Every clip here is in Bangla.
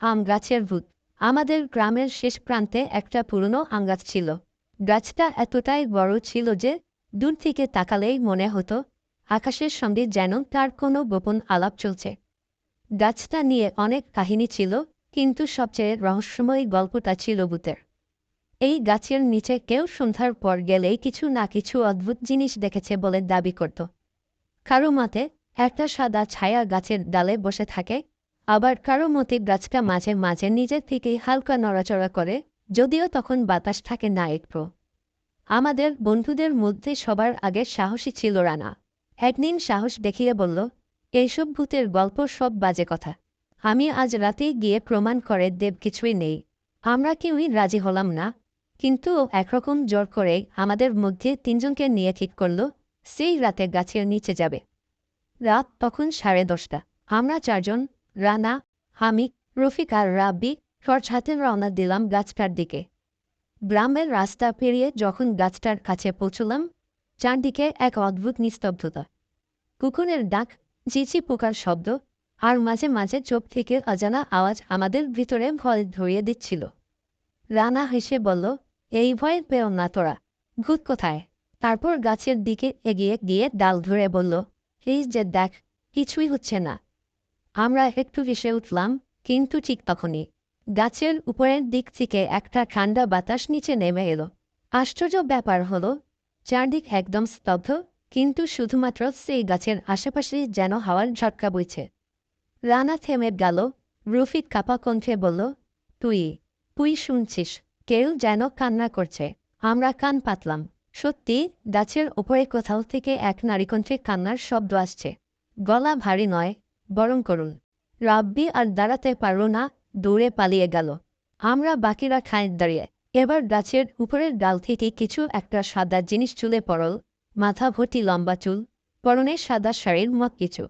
আম গাছের ভূত। আমাদের গ্রামের শেষ প্রান্তে একটা পুরনো আম গাছ ছিল। গাছটা এতটাই বড় ছিল যে দূর থেকে তাকালেই মনে হতো আকাশের সঙ্গে যেন তার কোনো গোপন আলাপ চলছে। গাছটা নিয়ে অনেক কাহিনী ছিল, কিন্তু সবচেয়ে রহস্যময় গল্পটা ছিল ভূতের। এই গাছের নিচে কেউ সন্ধ্যার পর গেলেই কিছু না কিছু অদ্ভুত জিনিস দেখেছে বলে দাবি করত। কারও মতে একটা সাদা ছায়া গাছের ডালে বসে থাকে আবার কারও মতে গাছটা মাঝে মাঝে নিজের থেকেই হালকা নড়াচড়া করে, যদিও তখন বাতাস থাকে না একটু আমাদের বন্ধুদের মধ্যে সবার আগে সাহসী ছিল রানা। একদিন সাহস দেখিয়ে বলল, এইসব ভূতের গল্প সব বাজে কথা। আমি আজ রাতেই গিয়ে প্রমাণ করে দেব কিছুই নেই। আমরা কেউই রাজি হলাম না। কিন্তু একরকম জোর করে আমাদের মধ্যে তিনজনকে নিয়ে ঠিক করল, সেই রাতে গাছের নিচে যাবে। রাত তখন সাড়ে দশটা। আমরা চারজন রানা হামিক রফিক আর রাব্বি হাতে রওনা দিলাম গাছটার দিকে। গ্রামের রাস্তা পেরিয়ে যখন গাছটার কাছে পৌঁছলাম, চারদিকে এক অদ্ভুত নিস্তব্ধতা। কুকুরের ডাক, চিচি পোকার শব্দ, আর মাঝে মাঝে চোখ থেকে অজানা আওয়াজ আমাদের ভিতরে ভয় ধরিয়ে দিচ্ছিল। রানা হেসে বলল, এই ভয় পেও না তোরা, ভূত কোথায়? তারপর গাছের দিকে এগিয়ে গিয়ে ডাল ধরে বলল, এই যে দেখ, কিছুই হচ্ছে না। আমরা একটু হেসে উঠলাম, কিন্তু ঠিক তখনই গাছের উপরের দিক থেকে একটা ঠান্ডা বাতাস নিচে নেমে এলো। আশ্চর্য ব্যাপার হলো, চারদিক একদম স্তব্ধ, কিন্তু শুধুমাত্র সেই গাছের আশেপাশে যেন হাওয়ার ঝটকা বইছে। রানা থেমে গেল, রফিক কাপা কণ্ঠে বলল, তুই তুই শুনছিস, কেউ যেন কান্না করছে, আমরা কান পাতলাম। সত্যি, গাছের ওপরে কোথাও থেকে এক নারীকণ্ঠে কান্নার শব্দ আসছে। গলা ভারী নয় বরং করুন। রাব্বি আর দাঁড়াতে পারল না দৌড়ে পালিয়ে গেল। আমরা বাকিরা খায় দাঁড়িয়ে। এবার গাছের উপরের ডাল থেকে কিছু একটা সাদা জিনিস চুলে পড়ল। মাথা ভর্তি লম্বা চুল, পরনে সাদা শাড়ির মত কিছু।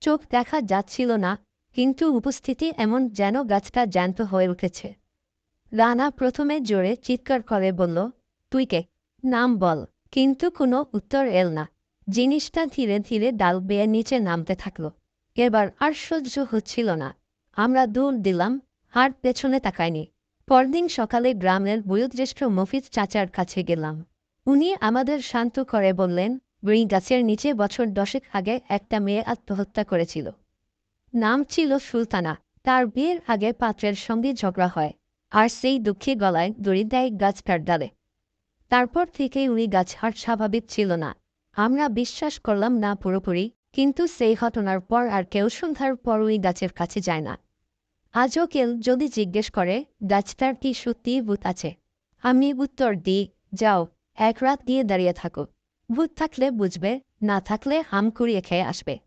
চোখ দেখা যাচ্ছিল না, কিন্তু উপস্থিতি এমন যেন গাছটা জ্যান্ত হয়ে উঠেছে। রানা প্রথমে জোরে চিৎকার করে বলল, তুই কে? নাম বল। কিন্তু কোনো উত্তর এল না। জিনিসটা ধীরে ধীরে ডাল বেয়ে নিচে নামতে থাকল। এবার আর সহ্য হচ্ছিল না। আমরা দৌড় দিলাম আর পেছনে তাকাইনি। পরদিন সকালে গ্রামের বয়োজ্যেষ্ঠ মফিজ চাচার কাছে গেলাম। উনি আমাদের শান্ত করে বললেন বই গাছের নিচে বছর দশেক আগে একটা মেয়ে আত্মহত্যা করেছিল। নাম ছিল সুলতানা। তার বিয়ের আগে পাত্রের সঙ্গে ঝগড়া হয়, আর সেই দুঃখে গলায় দড়ি দেয় গাছটার ডালে তারপর থেকে উনি গাছ আর স্বাভাবিক ছিল না। আমরা বিশ্বাস করলাম না পুরোপুরি কিন্তু সেই ঘটনার পর আর কেউ সন্ধ্যার পর ওই গাছের কাছে যায় না। আজও কেউ যদি জিজ্ঞেস করে, গাছটার কি সত্যি ভূত আছে? আমি উত্তর দিই, যাও, এক রাত দিয়ে দাঁড়িয়ে থাকো। ভূত থাকলে বুঝবে, না থাকলে হাম কুড়িয়ে খেয়ে আসবে।